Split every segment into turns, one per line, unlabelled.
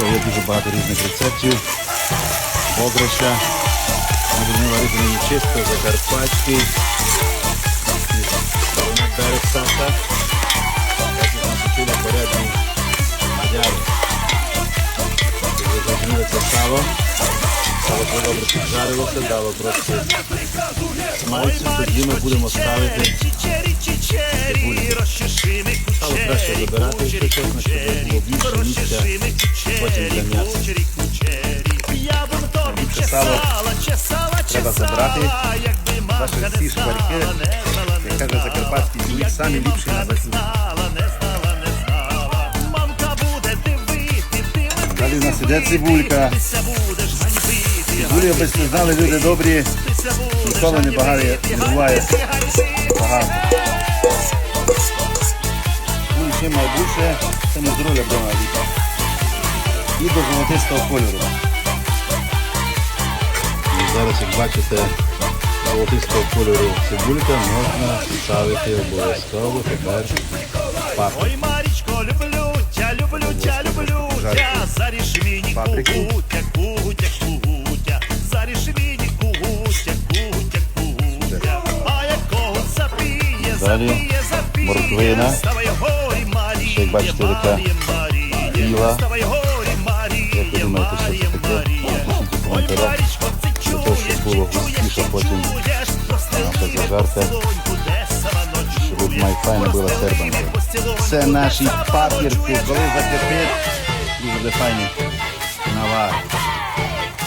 є дуже багато різних рецептів. Будемо варити мені чисто закарпатський. Берег нас учили порядні мадяри. Зрозуміли це сало. Сало добре піджарилося, дало трошки смальцю, тоді ми будемо ставити Стало краще вибирати, якщо чесно, щоб було більше місця потім для м'яса. Більше сала треба забрати. Ваші всі шкварки, як каже закарпатський чоловік, самі ліпші на закрутку. Далі в нас іде цибулька. Цибулі, аби знали, люди добрі, ніколи не багато не буває багато. Ще найбільше, це ми з руля будемо. І до золотистого кольору. І зараз, як бачите, золотистого кольору цибулька можна ставити обов'язково тепер паприку.
Ой, Марічко, люблю тя, люблю тя, люблю тя, заріж мені
Паприку.
кугутя, кугутя, кугутя, заріж мені кугутя, кугутя, кугутя, а якого запіє,
Далі
запіє, запіє,
морквина. Ще, як бачите, така біла. Як ви думаєте, що це таке?
Ой,
коментарях. Для того, щоб було густіше потім наша зажарка, щоб майфайна була сербанка. Це наші папірки, коли закипить, дуже буде файні навар.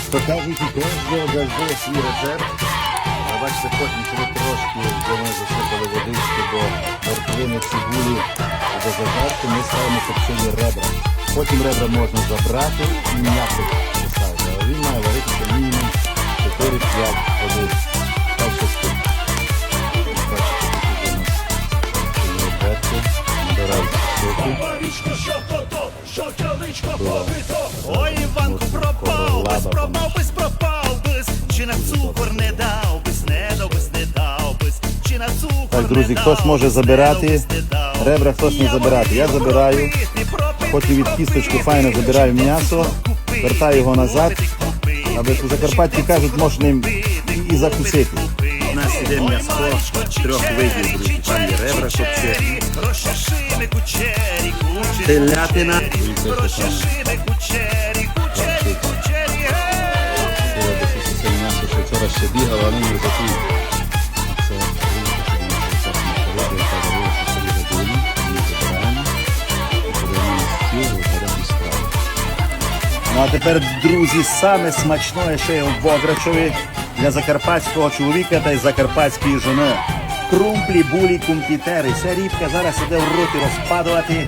У кожного завжди свій рецепт. Бачите, потім, коли трошки вже ми засипали водички до морквини, цибулі до зажарки, ми ставимо копчені ребра. Потім ребра можна забрати і м'ясо поставити. Але він має варитися мінімум 4-5 годин. Так що спить. Бачите, тут у нас реберки, набираються соки.
Ой, Іванку пропав, без пропав, без пропав, без чи на цукор не дав, без не дав, без не дав, без чи на цукор
Так, друзі,
не
хтось
дав,
може
без не
забирати,
дав, без не дав.
Ребра хтось не забирати. Я забираю, потім від кісточки файно забираю м'ясо, вертаю його назад, аби у Закарпатті кажуть, можна ним і закусити. У нас іде м'ясо трьох видів, друзі. Там є ребра,
кучері,
телятина. Це м'ясо, що вчора ще бігало, але не такий. А тепер, друзі, саме смачне ще є в Бограчові для закарпатського чоловіка та й закарпатської жони. Крумплі, булі, кумпітери. Ця рібка зараз іде в роті розпадувати.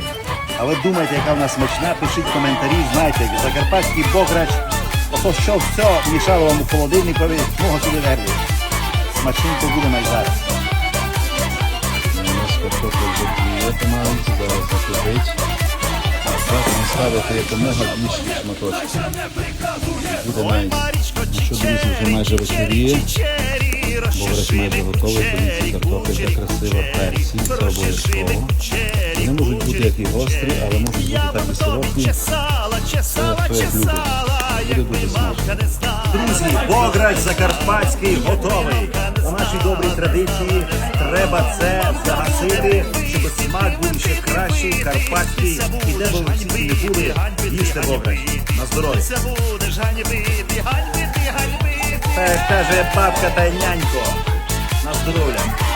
А ви думаєте, яка вона смачна? Пишіть коментарі, знайте, закарпатський бограч. Ото що все мішало вам у холодильникові, мого сюди верли. Смачненько буде найзараз. Зараз закипить. Ставити якомога більші шматочки. Буде навіть, якщо друзі вже майже вечоріє, бограч майже готовий, подивіться, картопелька красива, перці, це обов'язково. Вони можуть бути як і гострі, але можуть бути так і.
Чесала,
Це як любить. смачно.
не знала.
Друзі, Бограч Закарпатський готовий. По нашій добрій традиції треба це загасити, смак був ще кращий, карпатський. І де ви всі не були, їсти Бограч. На здоров'я.
Забудеш будеш ганьбити, ганьбити, ганьбити.
Та каже бабка та нянько. На здоров'я.